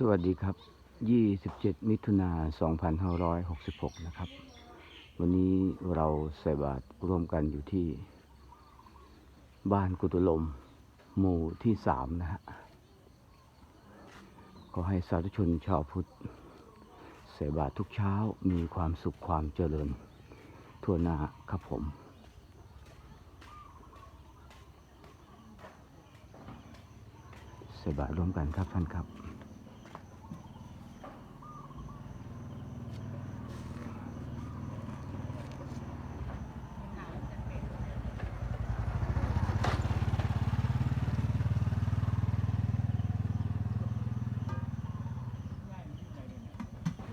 สวัสดีครับ 27 มิถุนา2566 นะครับ วันนี้เราใส่บาตรร่วมกันอยู่ที่ บ้านกุตุลม หมู่ที่สามนะฮะก็ให้สาธุชนชาวพุทธใส่บาตรทุกเช้ามีความสุขความเจริญ ทั่วหน้าครับผมใส่บาตรร่วมกันครับท่านครับ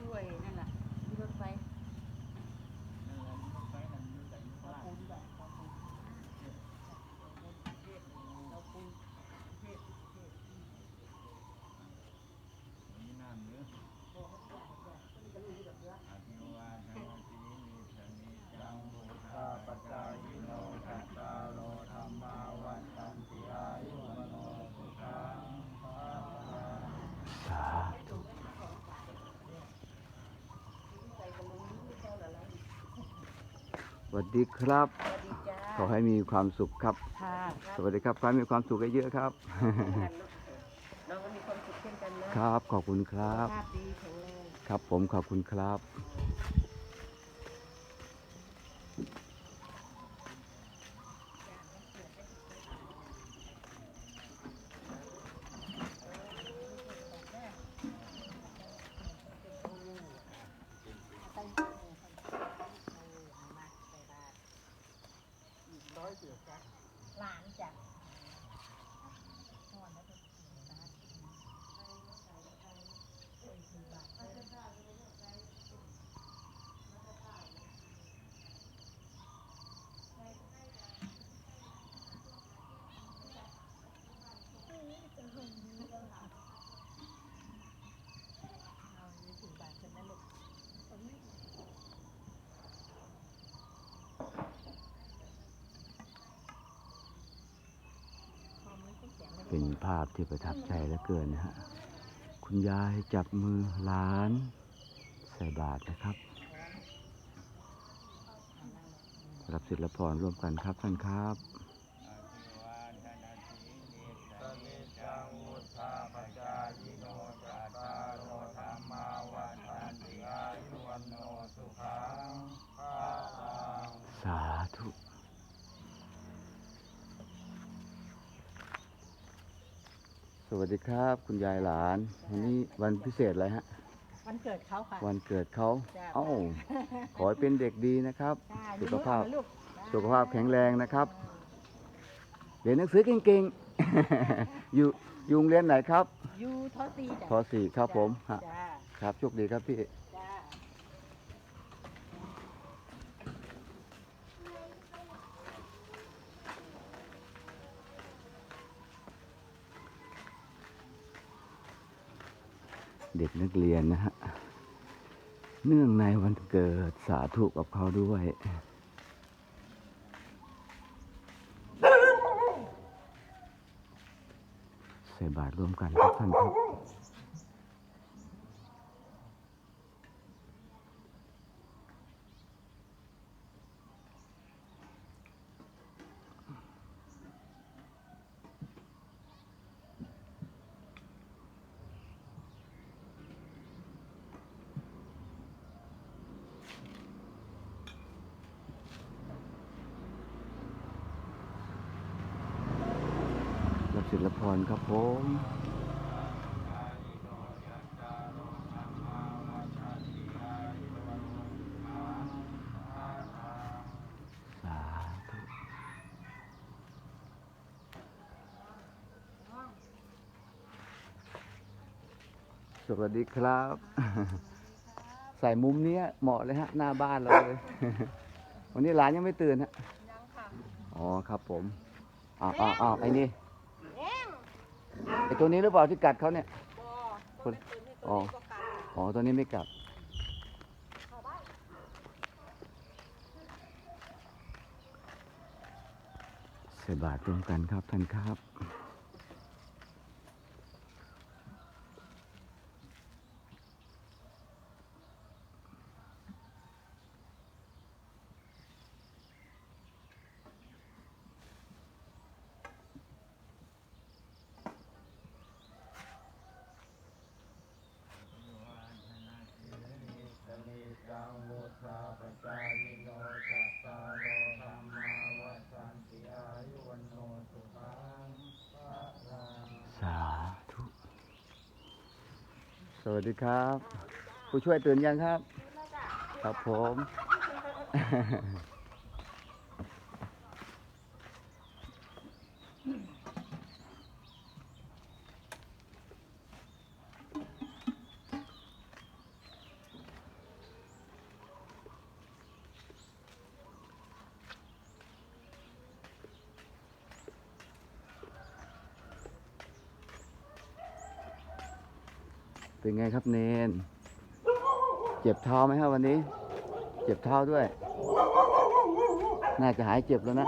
ด้วยนั่นแหละที่รถไฟสาธุส วัสดีครับสวัสดีจ้าขอให้มีความสุขครับ ค่ะสวัสดีครับขอให้มีความสุขเยอะๆครับเราก็มีความสุขเช่นกันนะครับ ขอบคุณครับ ภาพดีแข็งแรง ครับผมขอบคุณครับ หลานจ้ะ เป็นภาพที่ประทับใจเหลือเกินนะฮะ คุณยายจับมือหลานใส่บาตรนะครับรับศิลพรร่วมกันครับท่านครับ สาธุ ส วัสดีครับ คุณยายหลาน วันนี้วันพิเศษอะไรฮะ วันเกิดเขาค่ะ วันเกิดเขาจ้ะเอ้าขอให้เป็นเด็กดีนะครับจ้าสุขภาพลูกสุขภาพแข็งแรงนะครับ เรียนหนังสือเก่งๆ อยู่อยู่โรงเรียนไหนครับยูทอซีจ้ะทอสี่ครับผมฮะจ้าครับโชคดีครับพี่ เด็กนักเรียนนะฮะ เนื่องในวันเกิดสาธุกับเขาด้วย ใส่บาตรร่วมกันครับท่านครับ ศิลพรครับผมสวัสดีครับ ใส่มุมนี้เหมาะเลยฮะ หน้าบ้านเราเลย วันนี้หลานยังไม่ตื่นฮะ ยังค่ะ อ๋อครับผม อ้าวอ้าวอ้าวไอ้นี่ ตัวนี้หรือเปล่าที่กัดเขาเนี่ยคนอ๋ออ๋อ ตัวนี้ไม่กัด ใส่บาตรร่วมกันครับท่านครับ จังวุธาปจายโนจัตตารโอธรรมาวัฏันติอายุวันโนสุขังพระลังสาธุสวัสดีครับ ผู้ช่วยตื่นยังครับ ครับผม เป็นไงครับเนน เจ็บเท้าไหมครับวันนี้ เจ็บเท้าด้วย น่าจะหายเจ็บแล้วนะ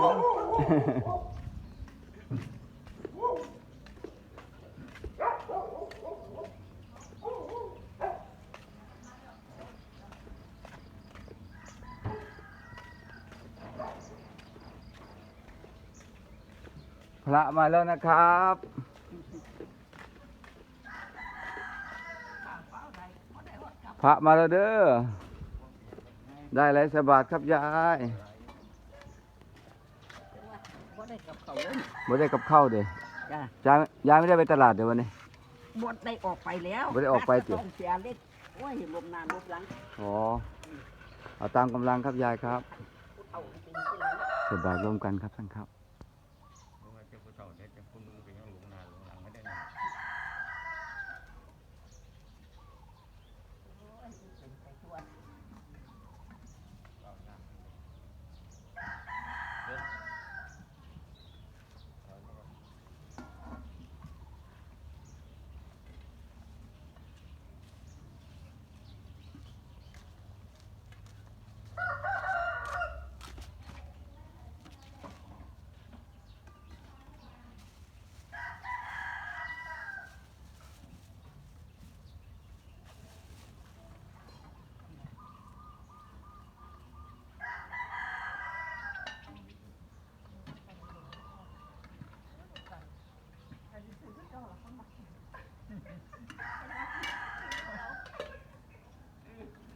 พระมาแล้วนะครับ พ ระมาแล้วเด้อ ได้อะไรสบาทครับยายบ่ได้กับเขาเลยบ่ได้กับข้าวเด้จ้ายายยายไม่ได้ไปตลาดเดี๋ยววันนี้บ่ได้ออกไปแล้วบ่ได้ออกไปติ ต้องเสียเล็กโอ้ยลมนานลมหลังอ๋อ เอาตามกำลังครับยายครับ เอาจริงๆสบายร่วมกันครับท่านครับ รู้ว่าเจ้าผู้เฒ่าเด็ดเจ้าผู้นึงก็ยังหลงหนาหลงหลังไม่ได้นะ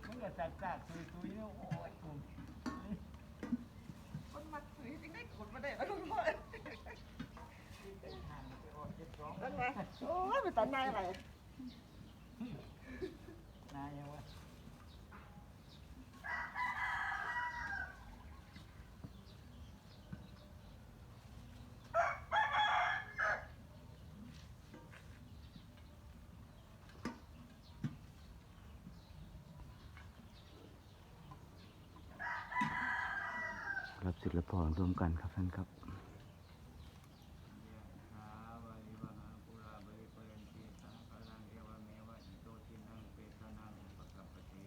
มึงอย่าจัดจัดตุยตุยเนี่ยโอ้ยกูคนมาซื้อจริงได้ขนมาได้แล้วลุกคนั่นไงโอ้ยมันตันนายอะไรนายยังวะ รับศิลปรร่วมกันครับท่านครับ หาวาริวหาปุราบริเปรนติสาพลังเอวเมวะอิโตทินังเปตนังอุปกัปปติ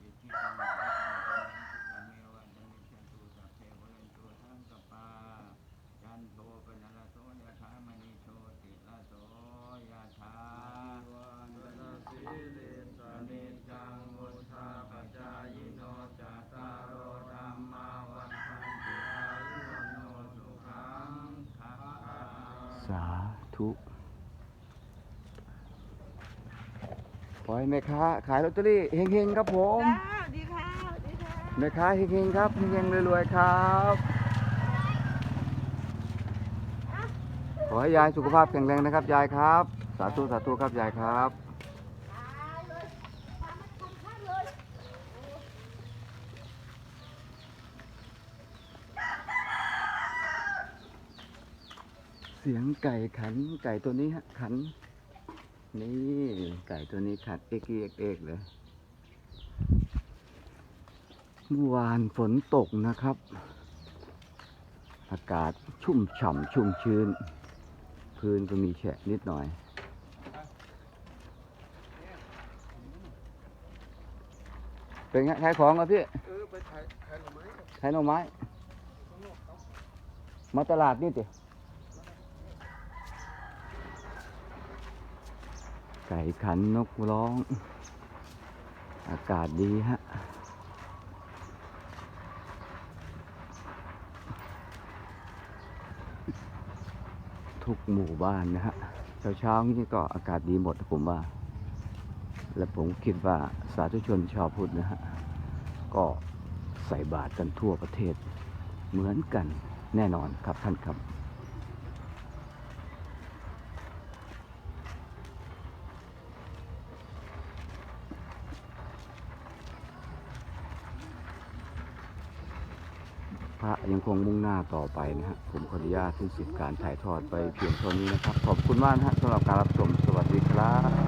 อิจิตังปะตังปะนังสุขเมวะจนิจันตุสัพเพวะเรนตุสังกปาจันโทปนรโสยะถามณิโชติละโสยะถาวันนาสีลิสานิจังมุทาปจายโนจัตตารโอธรรมาวันทันติอายุวันโนสุขังภะลัง สา ธุขอให้แม่ค้าขายลอตเตอรี่เฮงๆครับผม จ้าดีค่ะดีค่ะแม่ค้าเฮงๆครับเฮงๆรวยๆครับ ขอให้ยายสุขภาพแข็งแรงนะครับยายครับ สาธุสาธุครับยายครับ สียงไก่ขัน ไก่ตัวนี้ฮะขัน นี่ไก่ตัวนี้ขัดเอกเอกเอกเลยเมื่อวานฝนตกนะครับ อากาศชุ่มฉ่ำชุ่มชื้น พื้นก็มีแฉะนิดหน่อย เป็นไงขายของเหรอพี่เออไปถ่ายถ่ายหน่อไม้ขายหน่อไม้ มาตลาดนี่ติ ไก่ขันนกร้อง อากาศดีฮะ ทุกหมู่บ้านนะฮะ เช้าๆนี้ก็อากาศดีหมดผมว่า และผมคิดว่าสาธุชนชาวพุทธนะฮะ ก็ใส่บาตรกันทั่วประเทศเหมือนกันแน่นอนครับท่านครับ พระยังคงมุ่งหน้าต่อไปนะฮะผมขออนุญาตที่สิทธิการถ่ายทอดไปเพียงเท่านี้นะครับ ขอบคุณมากนะฮะสำหรับการรับชมสวัสดีครับ